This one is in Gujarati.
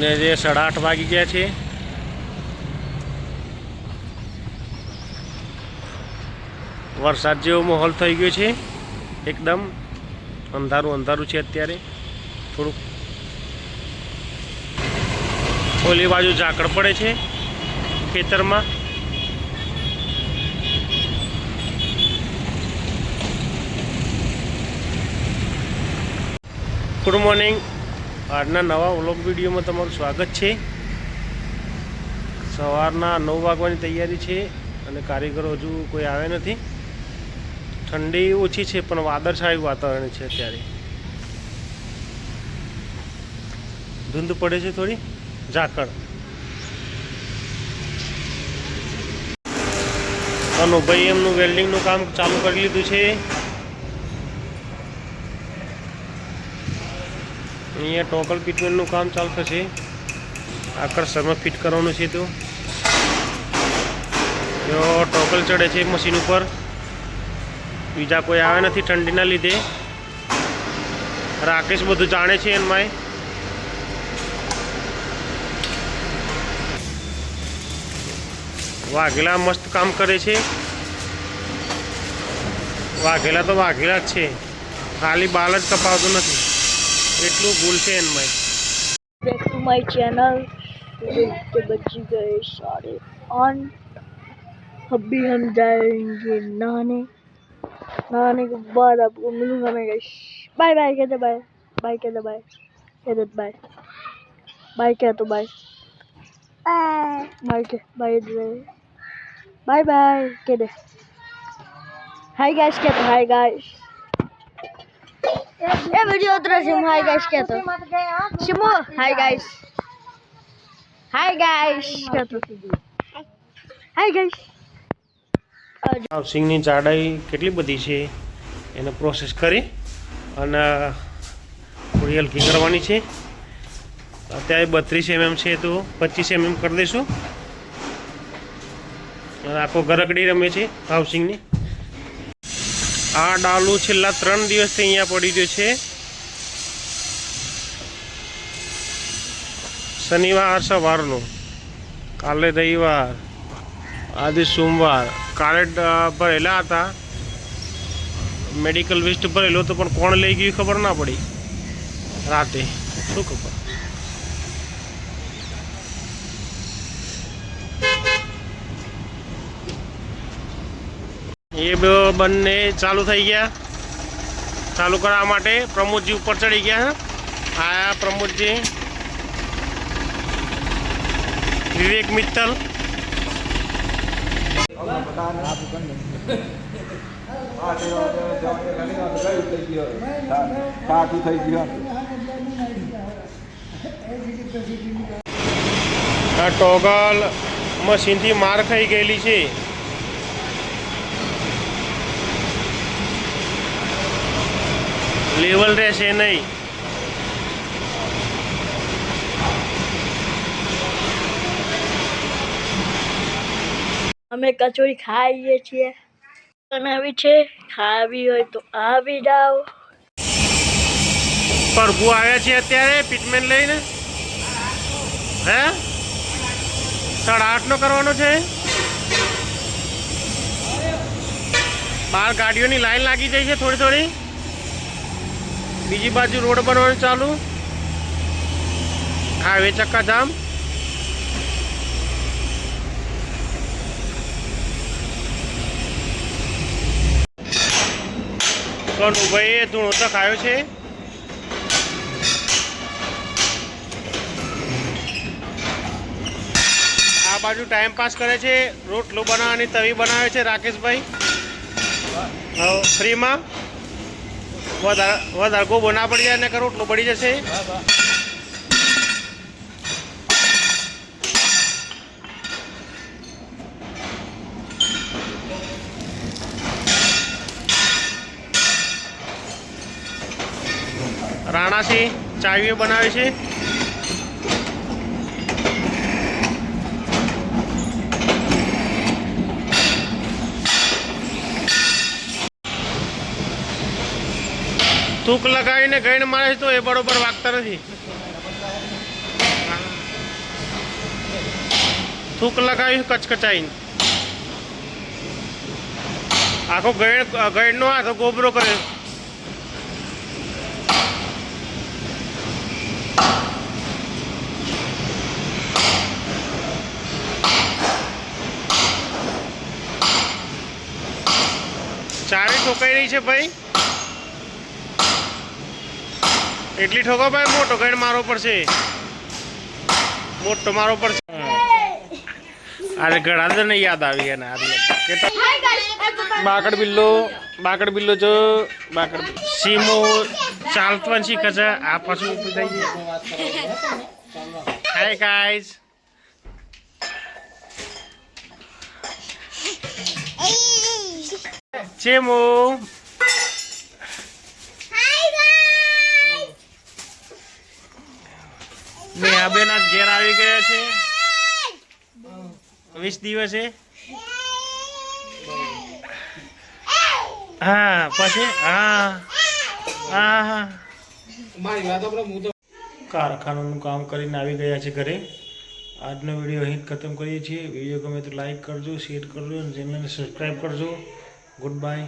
ને જે સાડા આઠ વાગી ગયા છે વરસાદ જેવો માહોલ થઈ ગયો છે, એકદમ અંધારું અંધારું છે અત્યારે. થોડુંક ઓલી બાજુ ઝાકળ પડે છે, ખેતરમાં. ગુડ મોર્નિંગ આજના નવા વ્લોગ વિડીયોમાં તમારું સ્વાગત છે. સવારના નવ વાગવાની તૈયારી છે અને કારીગરો હજુ કોઈ આવ્યા નથી. ઠંડી ઓછી છે, પણ વાદળછાયું વાતાવરણ છે અત્યારે. ધૂંધ પડે છે થોડી. ઝાકળ. અનુભાઈ એમનું વેલ્ડિંગનું કામ ચાલુ કરી લીધું છે. અહીંયા ટોકલ ફિટમેન્ટનું કામ ચાલતું છે આકર સરમાં ફિટ કરવાનું છે તો. જો ટોકલ ચડે છે મશીન ઉપર. બીજા કોઈ આવે નથી ઠંડીના લીધે. રાકેશ બધું જાણે છે એમાં વાઘેલા મસ્ત કામ કરે છે. વાઘેલા તો વાઘેલા જ છે. ખાલી બાલ જ કપાવતો નથી. એટલું ભૂલ છે એનમાં back to my channel तो बच्ची गए साढ़े आठ अभी हम जाएंगे नहाने नहाने के बाद आपको मिलूंगा मैं गाइस बाय बाय कहते बाय बाय कहते बाय कहते बाय बाय क्या तो बाय बाय के बाय बाय बाय कहते हाय गाइस कहते हाय गाइस એ વિડિયો ઉતરે હાય ગાઈસ કહેતો. શિમુ હાય ગાઈસ હાય ગાઈસ કહેતો. હાય ગાઈસ સિંગની જાડાઈ કેટલી બધી છે, એને પ્રોસેસ કરી અને હલકી કરવાની છે. અત્યારે બત્રીસ એમએમ છે તો પચીસ એમએમ કરી દઈશું. આખો ગરકડી રમે છે હાઉસિંગની આ ડાલું છેલ્લા ત્રણ દિવસથી અહીંયા પડી રહ્યો છે. શનિવાર, સવારનો. કાલે રવિવાર, આજે સોમવાર. કાલે ભરેલા હતા. મેડિકલ વેસ્ટ ભરેલો તો પણ કોણ લઈ ગયું ખબર ના પડી. રાતે. શું ખબર? એ બંને ચાલુ થઈ ગયા. ચાલુ કરવા માટે પ્રમોદજી ઉપર ચડી ગયા આયા પ્રમોદજી. વિવેક મિત્તલ. થઈ આ ટોગલ મશીનથી માર ખાઈ ગયેલી છે. લેવલ રહેશે નહીં. અમે કચોરી ખાઈએ છીએ. બનાવી છે ખાવી હોય તો આવી જાઓ. પ્રભુ આવ્યા છે અત્યારે પીટમેન્ટ લઈને? હે? સાડા આઠનો કરવાનો છે? બહાર ગાડીઓની લાઈન લાગી જાય છે થોડી થોડી. બીજી બાજુ રોડ બનવાનું ચાલુ. આ ચક્કા જામ કનુભાઈએ ધૂણો તો ખાયો છે. આ બાજુ ટાઈમ પાસ કરે છે. રોટલો બનાવવાની તવી બનાવે છે રાકેશભાઈ. હવે ફ્રીમાં વધારે વધારે ગોબો ના પડી જાય ને કે રોટલો પડી જશે. રાણાસી ચાવીઓ બનાવે છે. થૂક લગાવીને ગઈને મારે તો એ બરોબર વાગતા નથી. થૂક લગાવી કચકચાઈને. આખો ગેડ ગૈણનો હાથ ગોબરો કર્યો ચારે ઠોકાઈ રહી છે ભાઈ. એટલી ઠોકો ભાઈ મોટો કઈ મારો પડશે. મોટો મારો પડશે. અરે ઘણા ને યાદ આવી એને બાકડ બિલ્લો બાકડ બિલ્લો જો બાકડ સીમો ચાલતો પણ શીખે છે આ પાછું ઊભું થઈ ગયું. Hi guys ચેમો? નેહાબેન ઘેર આવી ગયા છે. વીસ દિવસે. હા પછી? હા. હા કારખાનાનું કામ કરીને આવી ગયા છે ઘરે. આજનો વીડિયો અહીં ખતમ કરીએ છીએ. વીડિયો ગમે તો લાઈક કરજો શેર કરજો અને ચેનલને સબસ્ક્રાઈબ કરજો. Good bye